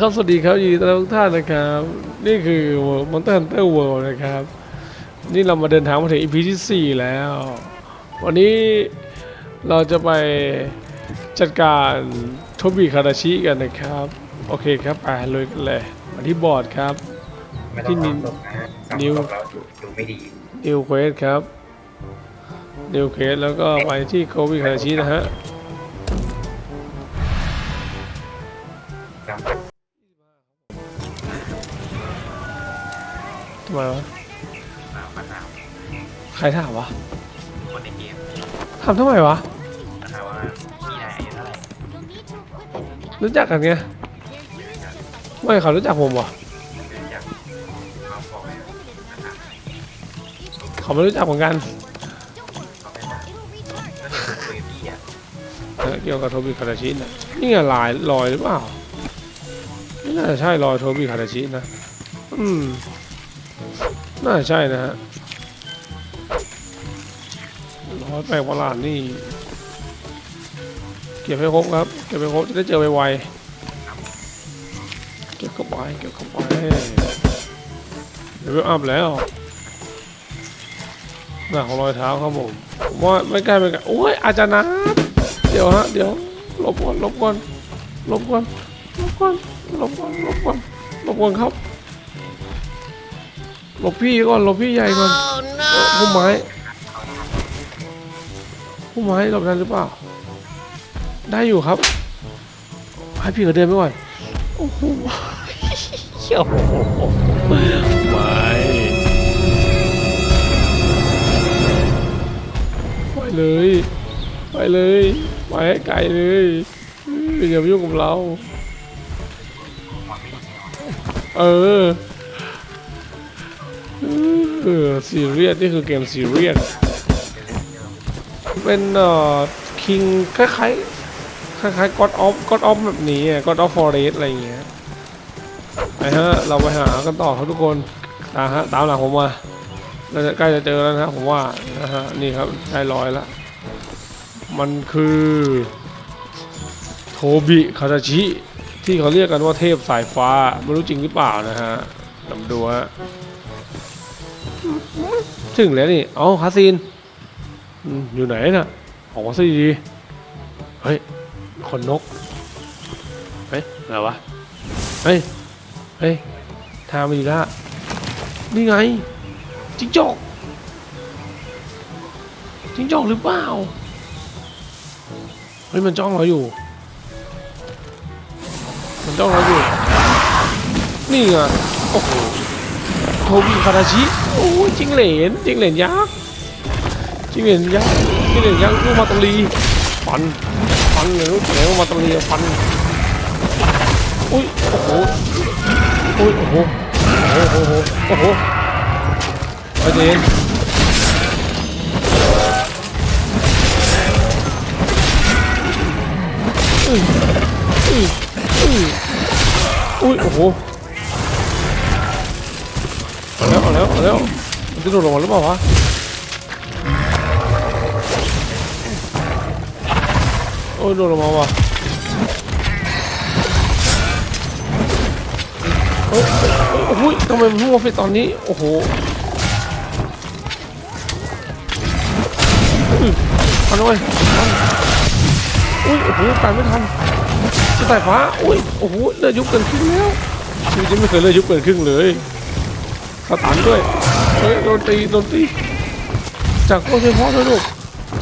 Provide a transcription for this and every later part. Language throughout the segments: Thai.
ครับสวัสดีครับยินดีต้อนรับทุกท่านนะครับ นี่คือ Monster Hunter World นะครับ นี่เรามาเดินทางมาถึง EP ที่ 4 แล้ว วันนี้เราจะไปจัดการโทบิคาราชิกันนะครับ โอเคครับไปเลยกันเลยมาที่บอร์ดครับ ไม่ต้องทำตกนะนิ้นิ้ววเราดูดูไม่ดีนิวเควสครับนิวเควสแล้วก็ไปที่โคบิคาราชินะฮะ ทำไมวะหนาวมะนาวใครถามวะคนในเกมถามทำไมวะนะคะว่ามีนายอายุเท่าไหร่รู้จักกันไงไม่เขารู้จักผมวะคืออยากเขาบอกเลยนะครับเขาไม่รู้จักเหมือนกันเขาไม่มาก็เห็นคุยกับพี่อะเออเกี่ยวกับโทบิคาราชินะนี่ไงลายรอยหรือเปล่าไม่น่าจะใช่รอยโทบิคาราชินะ อืม น่าใช่นะฮะร้อยแปลกประหลาดนี่ เก็บให้ครบครับ เก็บให้ครบ จะได้เจอไวๆ เก็บเข้าไป เก็บเข้าไปเดี๋ยวอัพแล้วหน้าของรอยเท้าครับผมผมว่าไม่ใกล้ไม่ไกลโอ้ยอาจารย์นะเดี๋ยวฮะ เดี๋ยวลบก่อนลบก่อนลบก่อนลบก่อนลบก่อนลบก่อนลบก่อนครับ หลบพี่ก่อนหลบพี่ใหญ่ก่อนเออพุ่มไม้พุ่มไม้หลบได้หรือเปล่า ได้อยู่ครับ ให้พี่เขาเดินไปก่อน โอ้โหเขี้ยวไม่ไปเลย ไปเลยไปให้ไกลเลยอย่ามายุ่งกับเรา เออ เออซีเรียสนี่คือเกมซีเรียสเป็นเอ่อคิงคล้ายๆคล้ายๆ God of God of แบบนี้อะ God of Forest อะไรอย่างเงี้ยไปฮะเราไปหากันต่อครับทุกคนตาฮะตามหลังผมมาเราจะใกล้จะเจอแล้วนะผมว่านะฮะนี่ครับได้ร้อยล้วมันคือโทบิคาตาชิที่เขาเรียกกันว่าเทพสายฟ้าไม่รู้จริงหรือเปล่านะฮะลองดูฮะ ถึงแล้วนี่ เอาคาซีนอืมอยู่ไหนน่ะออกมาซะดีๆเฮ้ย คนนก เฮ้ย อะไรวะ เฮ้ย เฮ้ย ทางมาอีกแล้วนี่ไง จิงจอกจิงจอกหรือเปล่า เฮ้ย มันจ้องเราอยู่ มันจ้องเราอยู่ นี่ไง โอ้โห โทบิคาราชิโอ้ยจิงเหลนจิงเหลนยักษ์จิงเหลนยักษ์จิงเหลนยักษ์ลูกมาตรีฟันฟันเลยลูกเหลนมาตรีฟันอุ้ยโอ้โหอุ้ยโอ้โหโอ้โหโอ้โหโอ้โหไปเจนอุ้ยอุ้ยอุ้ยโอ้โห เอาแล้วเอาแล้วเอาแล้วมันจะโดดลงมาหรือเปล่าวะโอ้ยโดดลงมาว่ะเฮ้ยโอ้โหทำไมมันพิ่งมาเฟตตอนนี้โอ้โหอุ้ยทันเลยอุ้ยโอ้โหตายไม่ทันจะตายฟ้าอุ้ยโอ้โหเลือดยุบเกินครึ่งแล้วชีวิตไม่เคยเลือดยุบเกินครึ่งเลย สตันด้วยเฮ้ยโดนตีโดนตีจากพวกช่วยพ่อด้วยลูก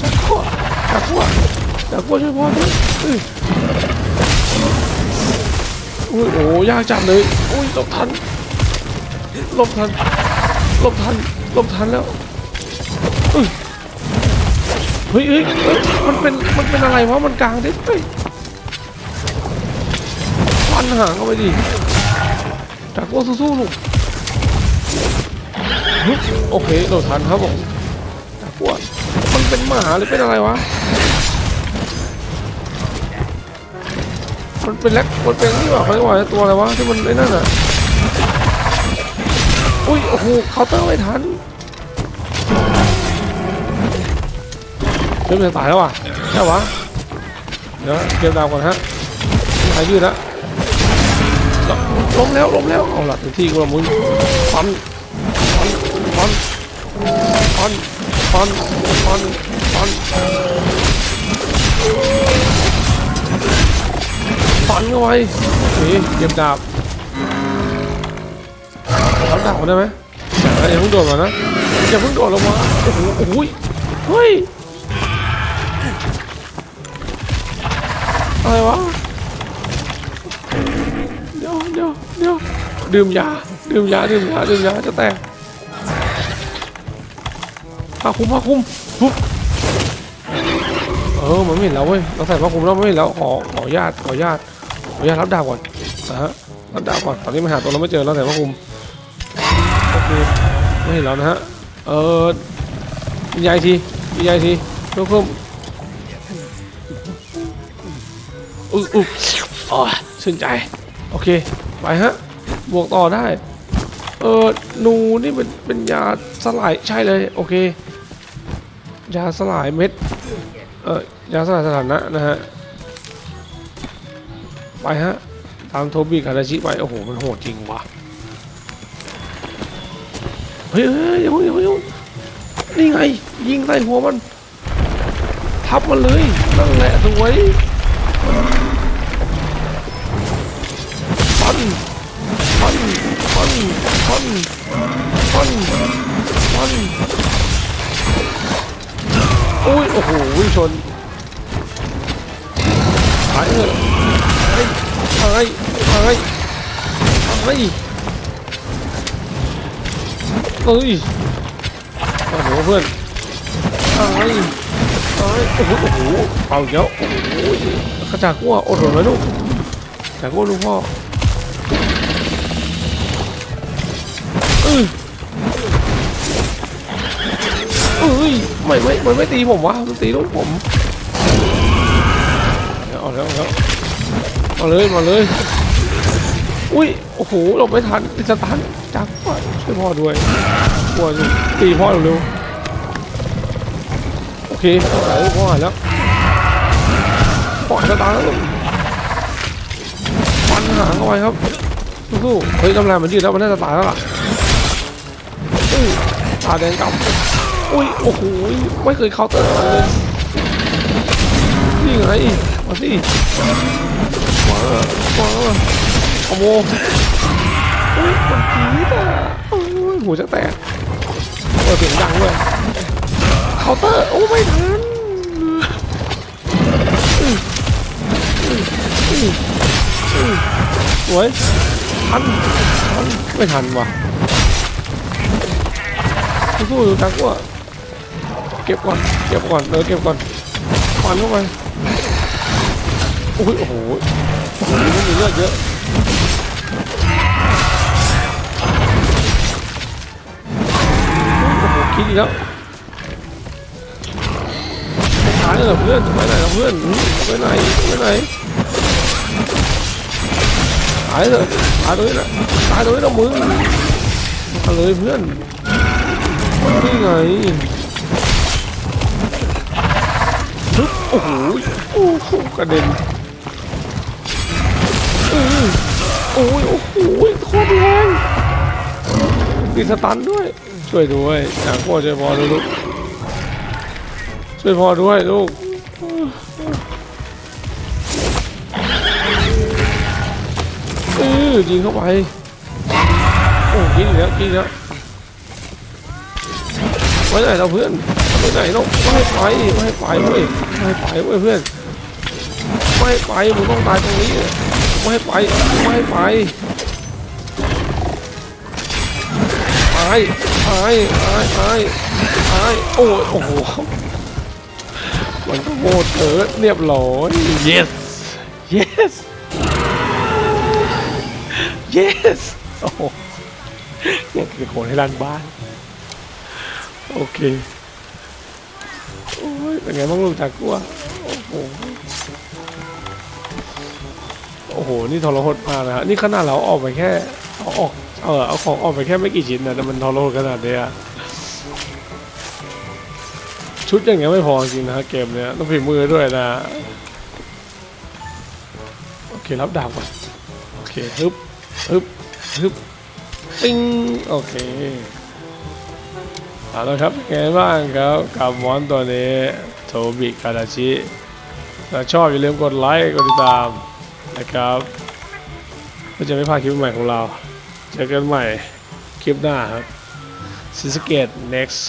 จากพวกจากพวกจากพวกช่วยพ่อด้วยเอ้ยอุ้ยโอ้ยากจัดเลยอุ้ยหลบทันหลบทันหลบทันหลบทันแล้วเฮ้ยเฮ้ยเฮ้ยมันเป็นมันเป็นอะไรวะมันกลางด็ดเฮ้ยฟันหางเข้าไปดิจากพวกสู้ๆลูก โอเคเราทันครับผมแต่พวกมันเป็นหมาหรือเป็นอะไรวะ มันเป็นแล็กมันเป็นนี่หว่าเขาเรียกว่าตัวอะไรวะที่มันไอ้นั่นอะ อุ้ยโอ้โหเคาน์เตอร์ไม่ทันเริ่มจะตายแล้วว่ะใช่วะเดี๋ยวเกมดาวก่อนฮะหายยืดละล้มแล้วล้มแล้วเอาละที่กูละมึงฟันฟั นฟันฟันฟันฟันฟันฟันเข้าไปนี่เก็บดาบรับดาบได้ไหมอย่านะอย่าเพิ่งโดดก่อนนะอย่าเพิ่งโดดลงมาโอ้โหโอ้โหเฮ้ยอะไรวะเดี๋ยวเดี๋ยวเดี๋ยวดื่มยาดื่มยาดื่มยาดื่มยาจะแตก ผ้าคลุมผ้าคลุมปุ๊บเออมันไม่เห็นแล้วเว้ยเราใส่ผ้าคลุมแล้วไม่เห็นแล้วขอขอญาตขอญาตขอญาตรับดาบก่อนนะฮะรับดาบก่อนตอนนี้มันหาตัวเราไม่เจอแล้วใส่ผ้าคลุมโอเคไม่เห็นแล้วนะฮะเออยิงยายทียิงยายทีเพิ่มเพิ่มอุ๊ยอุ๊ยอ๋อชื่นใจโอเคไปฮะบวกต่อได้เออหนูนี่เป็นเป็นยาสลายใช่เลย โอเค ยาสลายเม็ด เอ่อยาสลายสถานะนะฮะ ไปฮะ ตามโทบิคาราชิไป โอ้โห มันโหดจริงวะเฮ้ยยอย่าพิ่งอย่าพิ่งย่าเพิ่งนี่ไง ยิงใส่หัวมัน ทับมันเลย นั่นแหละสวยฟันฟันฟันฟันฟันฟัน อ้ย โอ้โหวิ่งชนหายเลยหายหายหายหายเอ้ยโอ้โหเพื่อนหายหายโอ้โหโอ้โหเอาอีกแล้วโอ้โหกระจากกัวอดทนไว้ลูกจากกัวลูกพ่อเอ้ยเอ้ย ไม่ไม่มันไม่ตีผมวะมันตีลูกผมเอาแล้วเอาแล้วมาเลยมาเลย อุ้ยโอ้โหหลบไม่ทันติดสตันจับพ่อช่วยพ่อด้วยกลัวอยู่ตีพ่อเร็วๆโอเคหายพ่อหายแล้วปล่อยสตาร์แล้วลูกฟันหางเข้าไปครับสู้ๆเฮ้ยกำลังมันยืดแล้วมันน่าจะตายแล้วล่ะอุ้ยตาแดงกำ อุ้ยโอ้โหไม่เคยเคาน์เตอร์เลยนี่ไงมาสิมามาขโมยอุ้ยมันกรี๊ดอะโอ้ยหัวจะแตกเปิดเสียงดังเลยเคาน์เตอร์โอ้ไม่ทันสวยทันทันไม่ทันว่ะสู้ๆอยู่ตากว่า เก็บก่อน เก็บก่อน เออ เก็บก่อนฟันเข้าไปโอ้ย โอ้โหโอ้โหมันมีเลือดเยอะโอ้โหคิดอีกแล้วหายเลยเหรอเพื่อนไปไหนเพื่อนไปไหนไปไหนหายเลยตายเลยนะตายเลยนะมึงมาเลยเพื่อนนี่ไง ปึ๊บโอ้โหโอ้โหกระเด็นเออโอ้ยโอ้โหโคตรแรงติดสตันด้วย ช่วยด้วยอยากพ่อช่วยพ่อด้วยลูกช่วยพ่อด้วยลูกเออยิงเข้าไปโอ้ยิงแล้วยิงแล้วไปไหนเราเพื่อน ไปไหนเราไม่ให้ไปไม่ให้ไปเว้ยไม่ให้ไปเว้ยเพื่อนไม่ให้ไปมึงต้องตายตรงนี้ไม่ให้ไปไม่ให้ไปตายตายตายตายตายโอ้ยโอ้โหมันก็โหดเถิดเรียบร้อย yes yes yes โอ้โหอยากเป็นคนให้รันบ้าน โอเคโอ้ย เป็นไงบ้างลูกจากกลัวโอ้โหโอ้โห นี่ทรหดมากนะฮะนี่ขนาดเราออกไปแค่เอาออกเออเอาของออกไปแค่ไม่กี่ชิ้นนะแต่มันทรหดขนาดเนี้ยชุดอย่างเงี้ยไม่พอจริงนะฮะเกมเนี้ยต้องฝีมือด้วยนะโอเครับดาบก่อนโอเคฮึบฮึบฮึบปิ้งโอเค เอาละครับเป็นไงบ้างครับกับมอนตัวนี้โทบิคาดาชิถ้าชอบอย่าลืมกดไลค์กดติดตามนะครับเพื่อจะไม่พลาดคลิปใหม่ของเรา เจอกันใหม่คลิปหน้าครับซิสเกต next